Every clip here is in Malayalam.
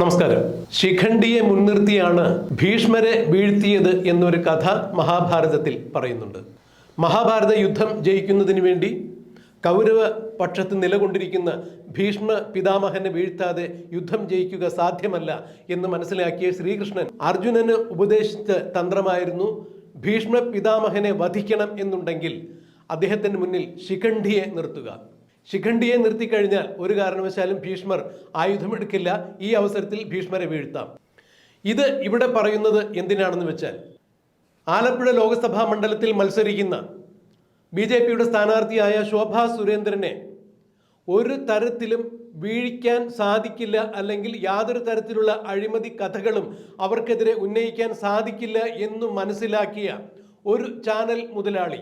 നമസ്കാരം. ശിഖണ്ഡിയെ മുൻനിർത്തിയാണ് ഭീഷ്മരെ വീഴ്ത്തിയത് എന്നൊരു കഥ മഹാഭാരതത്തിൽ പറയുന്നുണ്ട്. മഹാഭാരത യുദ്ധം ജയിക്കുന്നതിന് വേണ്ടി കൗരവ പക്ഷത്ത് നിലകൊണ്ടിരിക്കുന്ന ഭീഷ്മ പിതാമഹനെ വീഴ്ത്താതെ യുദ്ധം ജയിക്കുക സാധ്യമല്ല എന്ന് മനസ്സിലാക്കിയ ശ്രീകൃഷ്ണൻ അർജുനന് ഉപദേശിച്ച തന്ത്രമായിരുന്നു ഭീഷ്മ പിതാമഹനെ വധിക്കണം എന്നുണ്ടെങ്കിൽ അദ്ദേഹത്തിന് മുന്നിൽ ശിഖണ്ഡിയെ നിർത്തുക. ശിഖണ്ഡിയെ നിർത്തിക്കഴിഞ്ഞാൽ ഒരു കാരണവശാലും ഭീഷ്മർ ആയുധമെടുക്കില്ല. ഈ അവസരത്തിൽ ഭീഷ്മരെ വീഴ്ത്താം. ഇത് ഇവിടെ പറയുന്നത് എന്തിനാണെന്ന് വെച്ചാൽ ആലപ്പുഴ ലോക്സഭാ മണ്ഡലത്തിൽ മത്സരിക്കുന്ന ബി ജെ പിയുടെ സ്ഥാനാർത്ഥിയായ ശോഭാ സുരേന്ദ്രനെ ഒരു തരത്തിലും വീഴിക്കാൻ സാധിക്കില്ല അല്ലെങ്കിൽ യാതൊരു തരത്തിലുള്ള അഴിമതി കഥകളും അവർക്കെതിരെ ഉന്നയിക്കാൻ സാധിക്കില്ല എന്ന് മനസ്സിലാക്കിയ ഒരു ചാനൽ മുതലാളി.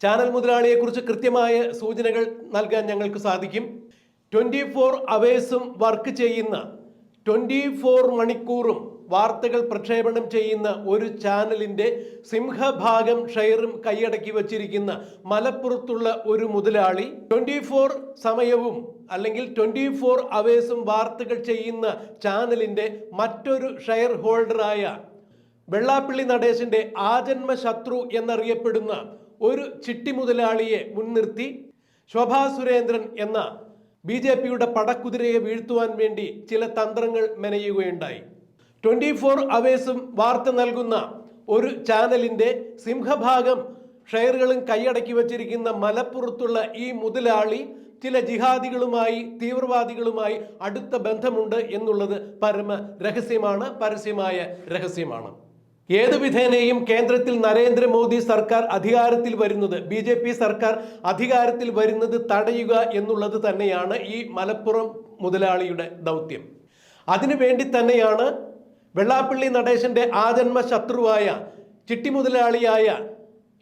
ചാനൽ മുതലാളിയെക്കുറിച്ച് കൃത്യമായ സൂചനകൾ നൽകാൻ ഞങ്ങൾക്ക് സാധിക്കും. ട്വന്റി ഫോർ അവേഴ്സും വർക്ക് ചെയ്യുന്ന ട്വന്റി ഫോർ മണിക്കൂറും വാർത്തകൾ പ്രക്ഷേപണം ചെയ്യുന്ന ഒരു ചാനലിന്റെ സിംഹഭാഗം ഷെയറും കൈയടക്കി വച്ചിരിക്കുന്ന മലപ്പുറത്തുള്ള ഒരു മുതലാളി ട്വന്റി ഫോർ സമയവും അല്ലെങ്കിൽ ട്വന്റി ഫോർ അവേഴ്സും വാർത്തകൾ ചെയ്യുന്ന ചാനലിന്റെ മറ്റൊരു ഷെയർ ഹോൾഡറായ വെള്ളാപ്പള്ളി നടേശന്റെ ആജന്മ ശത്രു എന്നറിയപ്പെടുന്ന ഒരു ചിട്ടി മുതലാളിയെ മുൻനിർത്തി ശോഭാ സുരേന്ദ്രൻ എന്ന ബി ജെ പിയുടെ പടക്കുതിരയെ വീഴ്ത്തുവാൻ വേണ്ടി ചില തന്ത്രങ്ങൾ മെനയുകയുണ്ടായി. ട്വന്റി ഫോർ അവേഴ്സും വാർത്ത നൽകുന്ന ഒരു ചാനലിന്റെ സിംഹഭാഗം ഷെയറുകളും കൈയടക്കി വച്ചിരിക്കുന്ന മലപ്പുറത്തുള്ള ഈ മുതലാളി ചില ജിഹാദികളുമായി തീവ്രവാദികളുമായി അടുത്ത ബന്ധമുണ്ട് എന്നുള്ളത് പരമ രഹസ്യമാണ് പരസ്യമായ രഹസ്യമാണ്. ഏതു വിധേനയും കേന്ദ്രത്തിൽ നരേന്ദ്രമോദി സർക്കാർ അധികാരത്തിൽ വരുന്നത് ബി ജെ പി സർക്കാർ അധികാരത്തിൽ വരുന്നത് തടയുക എന്നുള്ളത് തന്നെയാണ് ഈ മലപ്പുറം മുതലാളിയുടെ ദൗത്യം. അതിനു വേണ്ടി തന്നെയാണ് വെള്ളാപ്പള്ളി നടേശന്റെ ആജന്മ ശത്രുവായ ചിട്ടി മുതലാളിയായ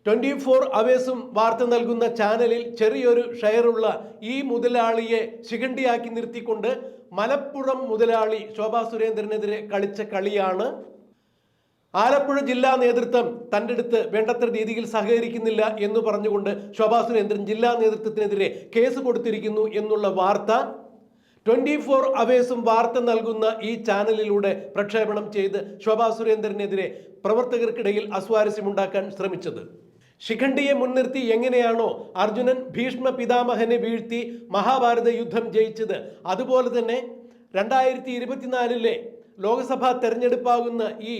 ട്വന്റി ഫോർ അവേഴ്സും വാർത്ത നൽകുന്ന ചാനലിൽ ചെറിയൊരു ഷെയറുള്ള ഈ മുതലാളിയെ ശിഖണ്ഡിയാക്കി നിർത്തിക്കൊണ്ട് മലപ്പുറം മുതലാളി ശോഭാ സുരേന്ദ്രനെതിരെ കളിച്ച കളിയാണ് ആലപ്പുഴ ജില്ലാ നേതൃത്വം തന്റെ അടുത്ത് വേണ്ടത്ര രീതിയിൽ സഹകരിക്കുന്നില്ല എന്ന് പറഞ്ഞുകൊണ്ട് ശോഭാ സുരേന്ദ്രൻ ജില്ലാ നേതൃത്വത്തിനെതിരെ കേസ് കൊടുത്തിരിക്കുന്നു എന്നുള്ള വാർത്ത. ട്വന്റി ഫോർ അവേഴ്സും വാർത്ത നൽകുന്ന ഈ ചാനലിലൂടെ പ്രക്ഷേപണം ചെയ്ത് ശോഭാ സുരേന്ദ്രനെതിരെ പ്രവർത്തകർക്കിടയിൽ അസ്വാരസ്യമുണ്ടാക്കാൻ ശ്രമിച്ചത്. ശിഖണ്ഡിയെ മുൻനിർത്തി എങ്ങനെയാണോ അർജുനൻ ഭീഷ്മ പിതാമഹനെ വീഴ്ത്തി മഹാഭാരത യുദ്ധം ജയിച്ചത്. അതുപോലെ തന്നെ രണ്ടായിരത്തി ഇരുപത്തിനാലിലെ ലോക്സഭാ തെരഞ്ഞെടുപ്പാകുന്ന ഈ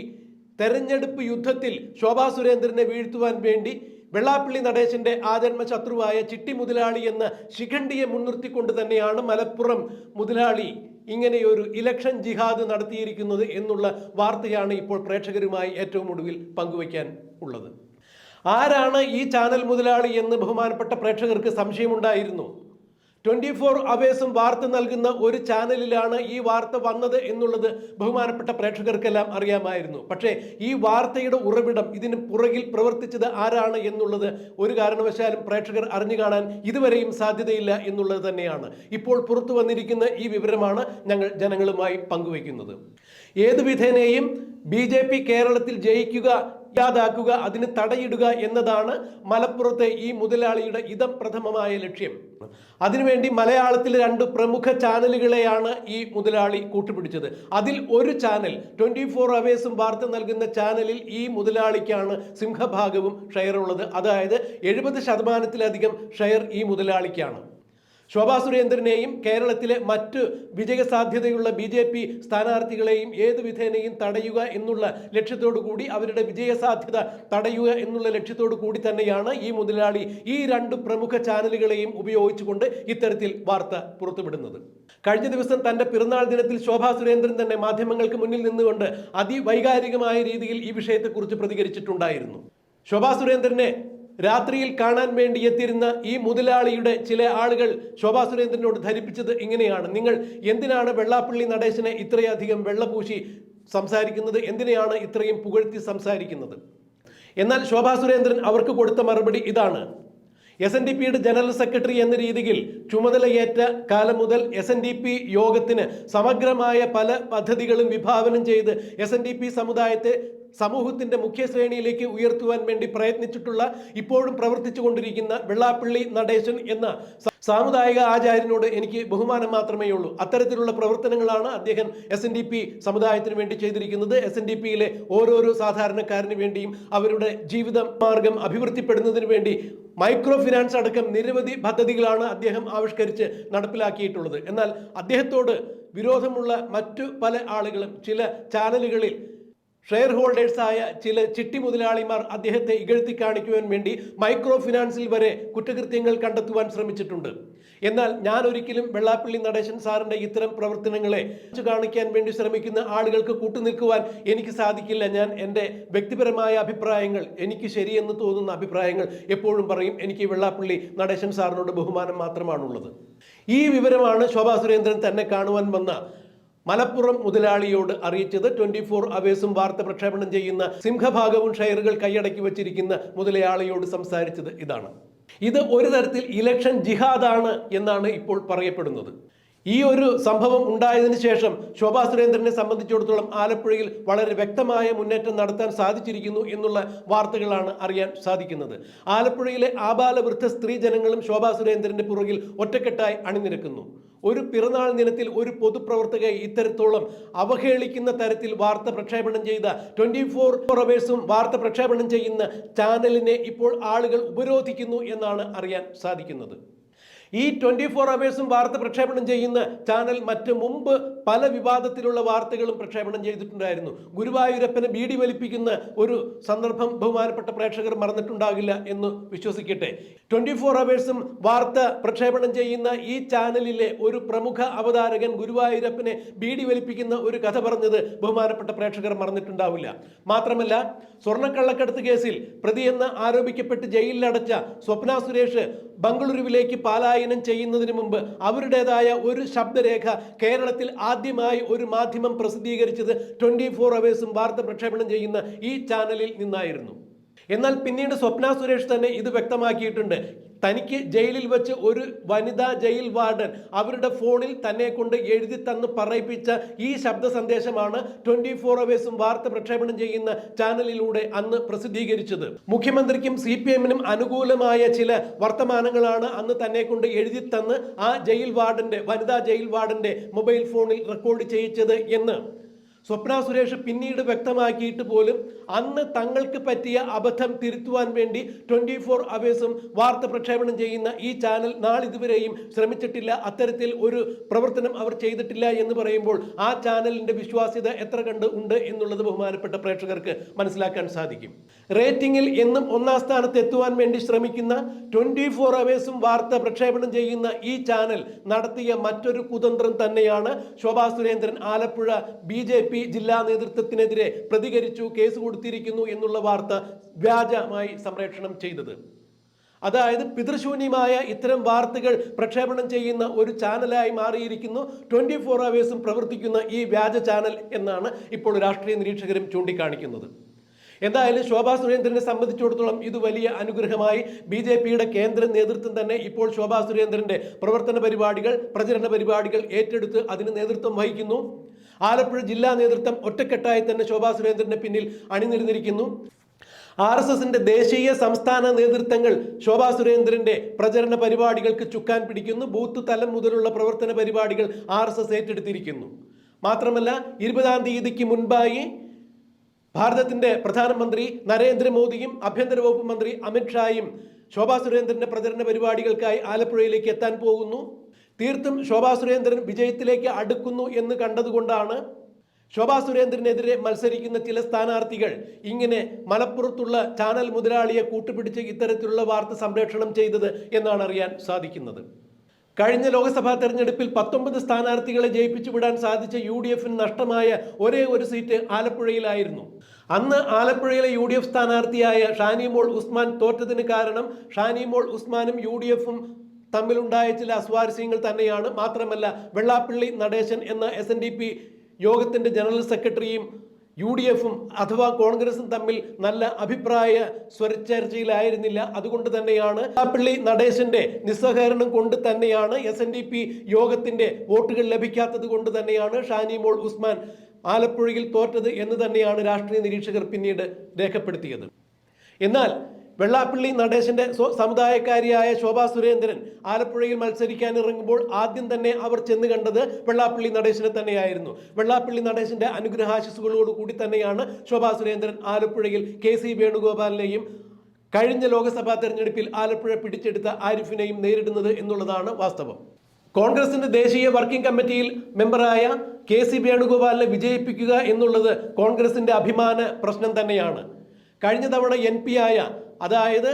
തെരഞ്ഞെടുപ്പ് യുദ്ധത്തിൽ ശോഭാ സുരേന്ദ്രനെ വീഴ്ത്തുവാൻ വേണ്ടി വെള്ളാപ്പള്ളി നടേശന്റെ ആജന്മ ശത്രുവായ ചിട്ടി മുതലാളി എന്ന ശിഖണ്ഡിയെ മുൻനിർത്തിക്കൊണ്ട് തന്നെയാണ് മലപ്പുറം മുതലാളി ഇങ്ങനെയൊരു ഇലക്ഷൻ ജിഹാദ് നടത്തിയിരിക്കുന്നത് എന്നുള്ള വാർത്തയാണ് ഇപ്പോൾ പ്രേക്ഷകരുമായി ഏറ്റവും ഒടുവിൽ പങ്കുവയ്ക്കാൻ ഉള്ളത്. ആരാണ് ഈ ചാനൽ മുതലാളി എന്ന് ബഹുമാനപ്പെട്ട പ്രേക്ഷകർക്ക് സംശയമുണ്ടായിരുന്നു? ട്വന്റി ഫോർ അവേഴ്സും വാർത്ത നൽകുന്ന ഒരു ചാനലിലാണ് ഈ വാർത്ത വന്നത് എന്നുള്ളത് ബഹുമാനപ്പെട്ട പ്രേക്ഷകർക്കെല്ലാം അറിയാമായിരുന്നു. പക്ഷേ ഈ വാർത്തയുടെ ഉറവിടം ഇതിന് പുറകിൽ പ്രവർത്തിച്ചത് ആരാണ് എന്നുള്ളത് ഒരു കാരണവശാലും പ്രേക്ഷകർ അറിഞ്ഞു കാണാൻ ഇതുവരെയും സാധ്യതയില്ല എന്നുള്ളത് തന്നെയാണ്. ഇപ്പോൾ പുറത്തു വന്നിരിക്കുന്ന ഈ വിവരമാണ് ഞങ്ങൾ ജനങ്ങളുമായി പങ്കുവയ്ക്കുന്നത്. ഏതു വിധേനയും ബി ജെ പി കേരളത്തിൽ ജയിക്കുക ഇല്ലാതാക്കുക അതിന് തടയിടുക എന്നതാണ് മലപ്പുറത്തെ ഈ മുതലാളിയുടെ ഇതം പ്രഥമമായ ലക്ഷ്യം. അതിനുവേണ്ടി മലയാളത്തിൽ രണ്ട് പ്രമുഖ ചാനലുകളെയാണ് ഈ മുതലാളി കൂട്ടുപിടിച്ചത്. അതിൽ ഒരു ചാനൽ ട്വന്റി ഫോർ അവേഴ്സും വാർത്ത നൽകുന്ന ചാനലിൽ ഈ മുതലാളിക്കാണ് സിംഹഭാഗവും ഷെയർ ഉള്ളത് അതായത് എഴുപത് ശതമാനത്തിലധികം ഷെയർ ഈ മുതലാളിക്കാണ്. ശോഭാ സുരേന്ദ്രനെയും കേരളത്തിലെ മറ്റ് വിജയസാധ്യതയുള്ള ബി ജെ പി സ്ഥാനാർത്ഥികളെയും ഏതു വിധേനയും തടയുക എന്നുള്ള ലക്ഷ്യത്തോടു കൂടി അവരുടെ വിജയസാധ്യത തടയുക എന്നുള്ള ലക്ഷ്യത്തോടു കൂടി തന്നെയാണ് ഈ മുതലാളി ഈ രണ്ട് പ്രമുഖ ചാനലുകളെയും ഉപയോഗിച്ചുകൊണ്ട് ഇത്തരത്തിൽ വാർത്ത പുറത്തുവിടുന്നത്. കഴിഞ്ഞ ദിവസം തന്റെ പിറന്നാൾ ദിനത്തിൽ ശോഭാ സുരേന്ദ്രൻ തന്നെ മാധ്യമങ്ങൾക്ക് മുന്നിൽ നിന്നുകൊണ്ട് അതിവൈകാരികമായ രീതിയിൽ ഈ വിഷയത്തെക്കുറിച്ച് പ്രതികരിച്ചിട്ടുണ്ടായിരുന്നു. ശോഭാ സുരേന്ദ്രനെ രാത്രിയിൽ കാണാൻ വേണ്ടി എത്തിയിരുന്ന ഈ മുതലാളിയുടെ ചില ആളുകൾ ശോഭാ സുരേന്ദ്രനോട് ധരിപ്പിച്ചത് ഇങ്ങനെയാണ്. നിങ്ങൾ എന്തിനാണ് വെള്ളാപ്പള്ളി നടേശനെ ഇത്രയധികം വെള്ളപൂശി സംസാരിക്കുന്നത്? എന്തിനെയാണ് ഇത്രയും പുകഴ്ത്തി സംസാരിക്കുന്നത്? എന്നാൽ ശോഭാ സുരേന്ദ്രൻ അവർക്ക് കൊടുത്ത മറുപടി ഇതാണ്. എസ് എൻ ഡി പിയുടെ ജനറൽ സെക്രട്ടറി എന്ന രീതിയിൽ ചുമതലയേറ്റ കാലം മുതൽ എസ് എൻ ഡി പി യോഗത്തിന് സമഗ്രമായ പല പദ്ധതികളും വിഭാവനം ചെയ്ത് എസ് എൻ ഡി പി സമുദായത്തെ സമൂഹത്തിന്റെ മുഖ്യശ്രേണിയിലേക്ക് ഉയർത്തുവാൻ വേണ്ടി പ്രയത്നിച്ചിട്ടുള്ള ഇപ്പോഴും പ്രവർത്തിച്ചു കൊണ്ടിരിക്കുന്ന വെള്ളാപ്പള്ളി നടേശൻ എന്ന സാമുദായിക ആചാര്യനോട് എനിക്ക് ബഹുമാനം മാത്രമേ ഉള്ളൂ. അത്തരത്തിലുള്ള പ്രവർത്തനങ്ങളാണ് അദ്ദേഹം എസ് എൻ ഡി പി സമുദായത്തിന് വേണ്ടി ചെയ്തിരിക്കുന്നത്. എസ് എൻ ഡി പിയിലെ ഓരോരോ സാധാരണക്കാരന് വേണ്ടിയും അവരുടെ ജീവിത മാർഗം അഭിവൃദ്ധിപ്പെടുന്നതിന് വേണ്ടി മൈക്രോ ഫിനാൻസ് അടക്കം നിരവധി പദ്ധതികളാണ് അദ്ദേഹം ആവിഷ്കരിച്ച് നടപ്പിലാക്കിയിട്ടുള്ളത്. എന്നാൽ അദ്ദേഹത്തോട് വിരോധമുള്ള മറ്റു പല ആളുകളും ചില ചാനലുകളിൽ ഷെയർ ഹോൾഡേഴ്സായ ചില ചിട്ടി മുതലാളിമാർ അദ്ദേഹത്തെ ഇകഴ്ത്തി കാണിക്കുവാൻ വേണ്ടി മൈക്രോ ഫിനാൻസിൽ വരെ കുറ്റകൃത്യങ്ങൾ കണ്ടെത്തുവാൻ ശ്രമിച്ചിട്ടുണ്ട്. എന്നാൽ ഞാൻ ഒരിക്കലും വെള്ളാപ്പള്ളി നടേശൻ സാറിന്റെ ഇത്തരം പ്രവർത്തനങ്ങളെ കാണിക്കാൻ വേണ്ടി ശ്രമിക്കുന്ന ആളുകൾക്ക് കൂട്ടുനിൽക്കുവാൻ എനിക്ക് സാധിക്കില്ല. ഞാൻ എന്റെ വ്യക്തിപരമായ അഭിപ്രായങ്ങൾ എനിക്ക് ശരിയെന്ന് തോന്നുന്ന അഭിപ്രായങ്ങൾ എപ്പോഴും പറയും. എനിക്ക് വെള്ളാപ്പള്ളി നടേശൻ സാറിനോട് ബഹുമാനം മാത്രമാണുള്ളത്. ഈ വിവരമാണ് ശോഭാ സുരേന്ദ്രൻ തന്നെ കാണുവാൻ വന്ന മലപ്പുറം മുതലാളിയോട് അറിയിച്ചത് ട്വന്റി ഫോർ അവേഴ്സും വാർത്ത പ്രക്ഷേപണം ചെയ്യുന്ന സിംഹഭാഗവും ഷെയറുകൾ കൈയടക്കി വച്ചിരിക്കുന്ന മുതലയാളിയോട് സംസാരിച്ചത് ഇതാണ്. ഇത് ഒരു തരത്തിൽ ഇലക്ഷൻ ജിഹാദാണ് എന്നാണ് ഇപ്പോൾ പറയപ്പെടുന്നത്. ഈ ഒരു സംഭവം ഉണ്ടായതിന് ശേഷം ശോഭാ സുരേന്ദ്രനെ സംബന്ധിച്ചിടത്തോളം ആലപ്പുഴയിൽ വളരെ വ്യക്തമായ മുന്നേറ്റം നടത്താൻ സാധിച്ചിരിക്കുന്നു എന്നുള്ള വാർത്തകളാണ് അറിയാൻ സാധിക്കുന്നത്. ആലപ്പുഴയിലെ ആബാലവൃദ്ധ സ്ത്രീ ജനങ്ങളും ശോഭാ സുരേന്ദ്രന്റെ പുറകിൽ ഒറ്റക്കെട്ടായി അണിനിരക്കുന്നു. ഒരു പിറന്നാൾ ദിനത്തിൽ ഒരു പൊതുപ്രവർത്തകയെ ഇത്തരത്തോളം അവഹേളിക്കുന്ന തരത്തിൽ വാർത്ത പ്രക്ഷേപണം ചെയ്ത ട്വന്റി ഫോർ അവേഴ്സും വാർത്ത പ്രക്ഷേപണം ചെയ്യുന്ന ചാനലിനെ ഇപ്പോൾ ആളുകൾ ഉപരോധിക്കുന്നു എന്നാണ് അറിയാൻ സാധിക്കുന്നത്. ഈ ട്വന്റി ഫോർ അവേഴ്സും വാർത്ത പ്രക്ഷേപണം ചെയ്യുന്ന ചാനൽ മറ്റ് മുമ്പ് പല വിവാദത്തിലുള്ള വാർത്തകളും പ്രക്ഷേപണം ചെയ്തിട്ടുണ്ടായിരുന്നു. ഗുരുവായൂരപ്പനെ ബീഡി വലിപ്പിക്കുന്ന ഒരു സന്ദർഭം ബഹുമാനപ്പെട്ട പ്രേക്ഷകർ മറന്നിട്ടുണ്ടാകില്ല എന്ന് വിശ്വസിക്കട്ടെ. ട്വന്റി ഫോർ അവേഴ്സും വാർത്ത പ്രക്ഷേപണം ചെയ്യുന്ന ഈ ചാനലിലെ ഒരു പ്രമുഖ അവതാരകൻ ഗുരുവായൂരപ്പനെ ബീഡി വലിപ്പിക്കുന്ന ഒരു കഥ പറഞ്ഞത് ബഹുമാനപ്പെട്ട പ്രേക്ഷകർ മറന്നിട്ടുണ്ടാവില്ല. മാത്രമല്ല സ്വർണക്കള്ളക്കടത്ത് കേസിൽ പ്രതിയെന്ന് ആരോപിക്കപ്പെട്ട് ജയിലിലടച്ച സ്വപ്ന സുരേഷ് ബംഗളൂരുവിലേക്ക് പാലായനം ചെയ്യുന്നതിന് മുമ്പ് അവരുടേതായ ഒരു ശബ്ദരേഖ കേരളത്തിൽ ആദ്യമായി ഒരു മാധ്യമം പ്രസിദ്ധീകരിച്ചത് ട്വന്റി ഫോർ അവേഴ്സും വാർത്ത പ്രക്ഷേപണം ചെയ്യുന്ന ഈ ചാനലിൽ നിന്നായിരുന്നു. എന്നാൽ പിന്നീട് സ്വപ്ന സുരേഷ് തന്നെ ഇത് വ്യക്തമാക്കിയിട്ടുണ്ട്. തനിക്ക് ജയിലിൽ വെച്ച് ഒരു വനിതാ ജയിൽ വാർഡൻ അവരുടെ ഫോണിൽ തന്നെ കൊണ്ട് എഴുതി തന്ന് പറയിപ്പിച്ച ഈ ശബ്ദ സന്ദേശമാണ് ട്വന്റി ഫോർ അവേഴ്സും വാർത്ത പ്രക്ഷേപണം ചെയ്യുന്ന ചാനലിലൂടെ അന്ന് പ്രസിദ്ധീകരിച്ചത്. മുഖ്യമന്ത്രിക്കും സി പി എമ്മിനും അനുകൂലമായ ചില വർത്തമാനങ്ങളാണ് അന്ന് തന്നെ കൊണ്ട് എഴുതി തന്ന് ആ ജയിൽ വാർഡന്റെ വനിതാ ജയിൽ വാർഡന്റെ മൊബൈൽ ഫോണിൽ റെക്കോർഡ് ചെയ്യിച്ചത് എന്ന്. സ്വപ്ന സുരേഷ് പിന്നീട് വ്യക്തമാക്കിയിട്ട് പോലും അന്ന് തങ്ങൾക്ക് പറ്റിയ അബദ്ധം തിരുത്തുവാൻ വേണ്ടി ട്വന്റി ഫോർ അവേഴ്സും വാർത്ത പ്രക്ഷേപണം ചെയ്യുന്ന ഈ ചാനൽ നാളിതുവരെയും ശ്രമിച്ചിട്ടില്ല. അത്തരത്തിൽ ഒരു പ്രവർത്തനം അവർ ചെയ്തിട്ടില്ല എന്ന് പറയുമ്പോൾ ആ ചാനലിന്റെ വിശ്വാസ്യത എത്ര കണ്ട് ഉണ്ട് എന്നുള്ളത് ബഹുമാനപ്പെട്ട പ്രേക്ഷകർക്ക് മനസ്സിലാക്കാൻ സാധിക്കും. റേറ്റിംഗിൽ എന്നും ഒന്നാം സ്ഥാനത്ത് എത്തുവാൻ വേണ്ടി ശ്രമിക്കുന്ന ട്വന്റി ഫോർ അവേഴ്സും വാർത്ത പ്രക്ഷേപണം ചെയ്യുന്ന ഈ ചാനൽ നടത്തിയ മറ്റൊരു കുതന്ത്രം തന്നെയാണ് Shobha Surendran Alappuzha B J P ജില്ലാ നേതൃത്വത്തിനെതിരെ പ്രതികരിച്ചു കേസ് കൊടുത്തിരിക്കുന്നു എന്നുള്ള വാർത്ത വ്യാജമായി സംപ്രേഷണം ചെയ്തത്. അതായത് പിതൃശൂന്യമായ ഇത്തരം വാർത്തകൾ പ്രക്ഷേപണം ചെയ്യുന്ന ഒരു ചാനലായി മാറിയിരിക്കുന്നു. ട്വന്റി ഫോർ അവേഴ്സും പ്രവർത്തിക്കുന്ന ഈ വ്യാജ ചാനൽ എന്നാണ് ഇപ്പോൾ രാഷ്ട്രീയ നിരീക്ഷകരും ചൂണ്ടിക്കാണിക്കുന്നത്. എന്തായാലും ശോഭാ സുരേന്ദ്രനെ സംബന്ധിച്ചിടത്തോളം ഇത് വലിയ അനുഗ്രഹമായി ബി ജെ പിയുടെ കേന്ദ്ര നേതൃത്വം തന്നെ ഇപ്പോൾ ശോഭാ സുരേന്ദ്രന്റെ പ്രവർത്തന പരിപാടികൾ പ്രചരണ പരിപാടികൾ ഏറ്റെടുത്ത് അതിന് നേതൃത്വം വഹിക്കുന്നു. ആലപ്പുഴ ജില്ലാ നേതൃത്വം ഒറ്റക്കെട്ടായി തന്നെ ശോഭാ സുരേന്ദ്രന്റെ പിന്നിൽ അണിനിരന്നിരിക്കുന്നു. ആർ എസ് എസിന്റെ ദേശീയ സംസ്ഥാന നേതൃത്വങ്ങൾ ശോഭാ സുരേന്ദ്രന്റെ പ്രചരണ പരിപാടികൾക്ക് ചുക്കാൻ പിടിക്കുന്നു. ബൂത്ത് തലം മുതലുള്ള പ്രവർത്തന പരിപാടികൾ ആർ എസ് എസ് ഏറ്റെടുത്തിരിക്കുന്നു. മാത്രമല്ല ഇരുപതാം തീയതിക്ക് മുൻപായി ഭാരതത്തിന്റെ പ്രധാനമന്ത്രി നരേന്ദ്രമോദിയും ആഭ്യന്തര വകുപ്പ് മന്ത്രി അമിത്ഷായും ശോഭാ സുരേന്ദ്രന്റെ പ്രചരണ പരിപാടികൾക്കായി ആലപ്പുഴയിലേക്ക് എത്താൻ പോകുന്നു. തീർത്തും ശോഭാ സുരേന്ദ്രൻ വിജയത്തിലേക്ക് അടുക്കുന്നു എന്ന് കണ്ടതുകൊണ്ടാണ് ശോഭാ സുരേന്ദ്രനെതിരെ മത്സരിക്കുന്ന ചില സ്ഥാനാർത്ഥികൾ ഇങ്ങനെ മലപ്പുറത്തുള്ള ചാനൽ മുതലാളിയെ കൂട്ടുപിടിച്ച് ഇത്തരത്തിലുള്ള വാർത്ത സംപ്രേഷണം ചെയ്തത് എന്നാണ് അറിയാൻ സാധിക്കുന്നത്. കഴിഞ്ഞ ലോക്സഭാ തെരഞ്ഞെടുപ്പിൽ പത്തൊമ്പത് സ്ഥാനാർത്ഥികളെ ജയിപ്പിച്ചു വിടാൻ സാധിച്ച യു ഡി എഫിന് നഷ്ടമായ ഒരേ ഒരു സീറ്റ് ആലപ്പുഴയിലായിരുന്നു. അന്ന് ആലപ്പുഴയിലെ യു ഡി എഫ് സ്ഥാനാർത്ഥിയായ ഷാനിമോൾ ഉസ്മാൻ തോറ്റതിന് കാരണം ഷാനിമോൾ ഉസ്മാനും യു ഡി എഫും തമ്മിലുണ്ടായ ചില അസ്വാരസ്യങ്ങൾ തന്നെയാണ്. മാത്രമല്ല വെള്ളാപ്പള്ളി നടേശൻ എന്ന എസ് എൻ ഡി പി യോഗത്തിന്റെ ജനറൽ സെക്രട്ടറിയും യു ഡി എഫും അഥവാ കോൺഗ്രസും തമ്മിൽ നല്ല അഭിപ്രായ സ്വരച്ചേർച്ചയിലായിരുന്നില്ല. അതുകൊണ്ട് തന്നെയാണ് വെള്ളാപ്പള്ളി നടേശന്റെ നിസ്സഹകരണം കൊണ്ട് തന്നെയാണ് എസ് എൻ ഡി പി യോഗത്തിന്റെ വോട്ടുകൾ ലഭിക്കാത്തത് കൊണ്ട് തന്നെയാണ് ഷാനിമോൾ ഉസ്മാൻ ആലപ്പുഴയിൽ തോറ്റത് എന്ന് തന്നെയാണ് രാഷ്ട്രീയ നിരീക്ഷകർ പിന്നീട് രേഖപ്പെടുത്തിയത്. എന്നാൽ വെള്ളാപ്പള്ളി നടേശന്റെ സമുദായക്കാരിയായ ശോഭാ സുരേന്ദ്രൻ ആലപ്പുഴയിൽ മത്സരിക്കാൻ ഇറങ്ങുമ്പോൾ ആദ്യം തന്നെ അവർ ചെന്ന് കണ്ടത് വെള്ളാപ്പള്ളി നടേശനെ തന്നെയായിരുന്നു. വെള്ളാപ്പള്ളി നടേശന്റെ അനുഗ്രഹാശിസുകളോട് കൂടി തന്നെയാണ് ശോഭാ സുരേന്ദ്രൻ ആലപ്പുഴയിൽ കെ സി വേണുഗോപാലിനെയും കഴിഞ്ഞ ലോക്സഭാ തെരഞ്ഞെടുപ്പിൽ ആലപ്പുഴ പിടിച്ചെടുത്ത ആരിഫിനെയും നേരിടുന്നത് എന്നുള്ളതാണ് വാസ്തവം. കോൺഗ്രസിന്റെ ദേശീയ വർക്കിംഗ് കമ്മിറ്റിയിൽ മെമ്പറായ കെ സി വേണുഗോപാലിനെ വിജയിപ്പിക്കുക എന്നുള്ളത് കോൺഗ്രസിന്റെ അഭിമാന പ്രശ്നം തന്നെയാണ്. കഴിഞ്ഞ തവണ എൻ പി ആയ അതായത്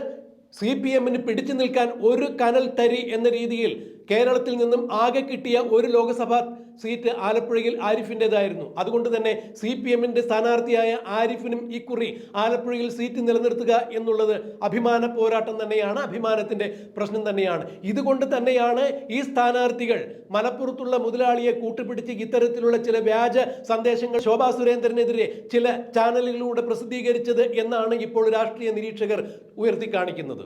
സി പി എമ്മിന് പിടിച്ചു നിൽക്കാൻ ഒരു കനൽ തരി എന്ന രീതിയിൽ കേരളത്തിൽ നിന്നും ആകെ കിട്ടിയ ഒരു ലോക്സഭാ സീറ്റ് ആലപ്പുഴയിൽ ആരിഫിന്റെതായിരുന്നു. അതുകൊണ്ട് തന്നെ സി പി എമ്മിന്റെ സ്ഥാനാർത്ഥിയായ ആരിഫിനും ഇക്കുറി ആലപ്പുഴയിൽ സീറ്റ് നിലനിർത്തുക എന്നുള്ളത് അഭിമാന പോരാട്ടം തന്നെയാണ് അഭിമാനത്തിന്റെ പ്രശ്നം തന്നെയാണ്. ഇതുകൊണ്ട് തന്നെയാണ് ഈ സ്ഥാനാർത്ഥികൾ മലപ്പുറത്തുള്ള മുതലാളിയെ കൂട്ടുപിടിച്ച് ഇത്തരത്തിലുള്ള ചില വ്യാജ സന്ദേശങ്ങൾ ശോഭാ സുരേന്ദ്രനെതിരെ ചില ചാനലുകളിലൂടെ പ്രസിദ്ധീകരിച്ചത് എന്നാണ് ഇപ്പോൾ രാഷ്ട്രീയ നിരീക്ഷകർ ഉയർത്തിക്കാണിക്കുന്നത്.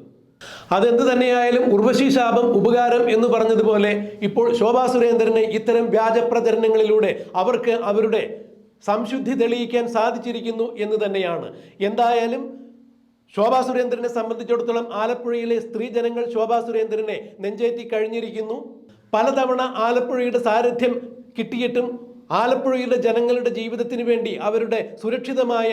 അതെന്ത് തന്നെയായാലും ഉർവശി ശാപം ഉപകാരം എന്ന് പറഞ്ഞതുപോലെ ഇപ്പോൾ ശോഭാ സുരേന്ദ്രനെ ഇത്തരം വ്യാജ പ്രചരണങ്ങളിലൂടെ അവർക്ക് അവരുടെ സംശുദ്ധി തെളിയിക്കാൻ സാധിച്ചിരിക്കുന്നു എന്ന് തന്നെയാണ്. എന്തായാലും ശോഭാ സുരേന്ദ്രനെ സംബന്ധിച്ചിടത്തോളം ആലപ്പുഴയിലെ സ്ത്രീ ജനങ്ങൾ ശോഭാ സുരേന്ദ്രനെ നെഞ്ചേറ്റി കഴിഞ്ഞിരിക്കുന്നു. പലതവണ ആലപ്പുഴയുടെ സാരഥ്യം കിട്ടിയിട്ടും ആലപ്പുഴയിലെ ജനങ്ങളുടെ ജീവിതത്തിന് വേണ്ടി അവരുടെ സുരക്ഷിതമായ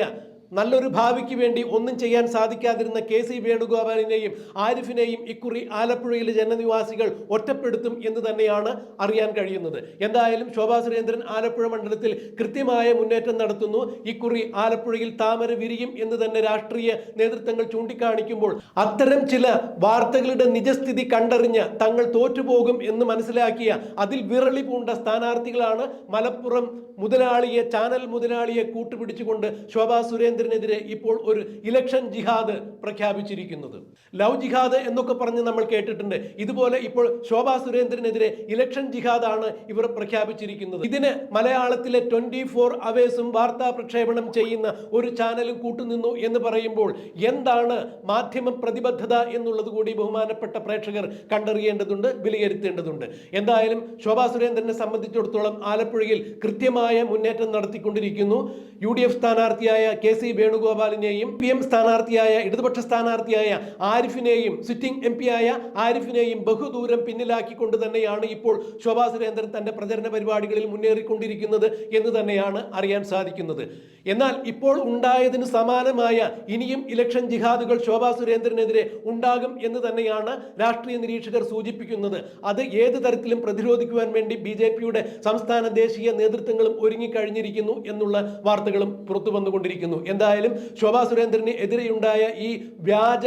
നല്ലൊരു ഭാവിക്ക് വേണ്ടി ഒന്നും ചെയ്യാൻ സാധിക്കാതിരുന്ന കെ സി വേണുഗോപാലിനെയും ആരിഫിനെയും ഇക്കുറി ആലപ്പുഴയിലെ ജനനിവാസികൾ ഒറ്റപ്പെടുത്തും എന്ന് തന്നെയാണ് അറിയാൻ കഴിയുന്നത്. എന്തായാലും ശോഭാ സുരേന്ദ്രൻ ആലപ്പുഴ മണ്ഡലത്തിൽ കൃത്യമായ മുന്നേറ്റം നടത്തുന്നു. ഇക്കുറി ആലപ്പുഴയിൽ താമര വിരിയും എന്ന് തന്നെ രാഷ്ട്രീയ നേതൃത്വങ്ങൾ ചൂണ്ടിക്കാണിക്കുമ്പോൾ അത്തരം ചില വാർത്തകളുടെ നിജസ്ഥിതി കണ്ടറിഞ്ഞ് തങ്ങൾ തോറ്റുപോകും എന്ന് മനസ്സിലാക്കിയ അതിൽ വിറളി പൂണ്ട സ്ഥാനാർത്ഥികളാണ് മലപ്പുറം മുതലാളിയെ ചാനൽ മുതലാളിയെ കൂട്ടുപിടിച്ചുകൊണ്ട് ശോഭാ സുരേന്ദ്രനെതിരെ ഇപ്പോൾ ഒരു ഇലക്ഷൻ ജിഹാദ് പ്രഖ്യാപിച്ചിരിക്കുന്നത്. ലവ് ജിഹാദ് എന്നൊക്കെ പറഞ്ഞ് നമ്മൾ കേട്ടിട്ടുണ്ട്. ഇതുപോലെ ഇപ്പോൾ ശോഭാ സുരേന്ദ്രനെതിരെ ഇലക്ഷൻ ജിഹാദാണ് ഇവർ പ്രഖ്യാപിച്ചിരിക്കുന്നത്. ഇതിന് മലയാളത്തിലെ ട്വന്റി ഫോർ അവേഴ്സും വാർത്താ പ്രക്ഷേപണം ചെയ്യുന്ന ഒരു ചാനലും കൂട്ടുനിന്നു എന്ന് പറയുമ്പോൾ എന്താണ് മാധ്യമ പ്രതിബദ്ധത എന്നുള്ളത് കൂടി ബഹുമാനപ്പെട്ട പ്രേക്ഷകർ കണ്ടറിയേണ്ടതുണ്ട് വിലയിരുത്തേണ്ടതുണ്ട്. എന്തായാലും ശോഭാ സുരേന്ദ്രനെ സംബന്ധിച്ചിടത്തോളം ആലപ്പുഴയിൽ കൃത്യമായ മുന്നേറ്റം നടത്തിക്കൊണ്ടിരിക്കുന്നു. യു ഡി എഫ് സ്ഥാനാർത്ഥിയായ കെ സി വേണുഗോപാലിനെയും പി എം സ്ഥാനാർത്ഥിയായ ഇടതുപക്ഷ സ്ഥാനാർത്ഥിയായ ആരിഫിനെയും സിറ്റിംഗ് എം ആയ ആരിഫിനെയും ബഹുദൂരം പിന്നിലാക്കിക്കൊണ്ട് തന്നെയാണ് ഇപ്പോൾ ശോഭാ സുരേന്ദ്രൻ തന്റെ പ്രചരണ പരിപാടികളിൽ മുന്നേറിക്കൊണ്ടിരിക്കുന്നത് എന്ന് തന്നെയാണ് അറിയാൻ സാധിക്കുന്നത്. എന്നാൽ ഇപ്പോൾ ഉണ്ടായതിന് സമാനമായ ഇനിയും ഇലക്ഷൻ ജിഹാദുകൾ ശോഭാ സുരേന്ദ്രനെതിരെ ഉണ്ടാകും എന്ന് തന്നെയാണ് രാഷ്ട്രീയ നിരീക്ഷകർ സൂചിപ്പിക്കുന്നത്. അത് ഏത് തരത്തിലും പ്രതിരോധിക്കുവാൻ വേണ്ടി ബി ജെ പിയുടെ സംസ്ഥാന ദേശീയ നേതൃത്വങ്ങളും ഒരുങ്ങിക്കഴിഞ്ഞിരിക്കുന്നു എന്നുള്ള വാർത്തകളും പുറത്തു വന്നുകൊണ്ടിരിക്കുന്നു. എന്തായാലും ശോഭാ സുരേന്ദ്രന് എതിരെയുണ്ടായ ഈ വ്യാജ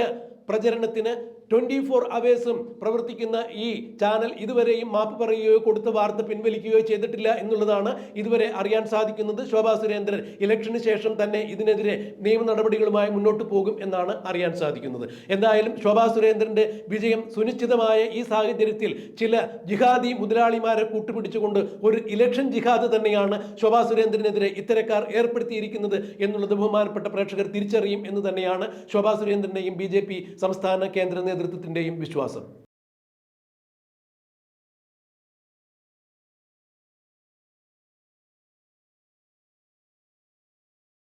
പ്രചരണത്തിന് ട്വന്റി ഫോർ അവേഴ്സും പ്രവർത്തിക്കുന്ന ഈ ചാനൽ ഇതുവരെയും മാപ്പ് പറയുകയോ കൊടുത്ത വാർത്ത പിൻവലിക്കുകയോ ചെയ്തിട്ടില്ല എന്നുള്ളതാണ് ഇതുവരെ അറിയാൻ സാധിക്കുന്നത്. ശോഭാ സുരേന്ദ്രൻ ഇലക്ഷന് ശേഷം തന്നെ ഇതിനെതിരെ നിയമ നടപടികളുമായി മുന്നോട്ട് പോകും എന്നാണ് അറിയാൻ സാധിക്കുന്നത്. എന്തായാലും ശോഭാ സുരേന്ദ്രന്റെ വിജയം സുനിശ്ചിതമായ ഈ സാഹചര്യത്തിൽ ചില ജിഹാദി മുതലാളിമാരെ കൂട്ടുപിടിച്ചുകൊണ്ട് ഒരു ഇലക്ഷൻ ജിഹാദ് തന്നെയാണ് ശോഭാ സുരേന്ദ്രനെതിരെ ഇത്തരക്കാർ ഏർപ്പെടുത്തിയിരിക്കുന്നത് എന്നുള്ളത് ബഹുമാനപ്പെട്ട പ്രേക്ഷകർ തിരിച്ചറിയും എന്ന് തന്നെയാണ് ശോഭാ സുരേന്ദ്രനെയും ബി സംസ്ഥാന കേന്ദ്ര നേതൃത്വത്തിന്റെയും വിശ്വാസം.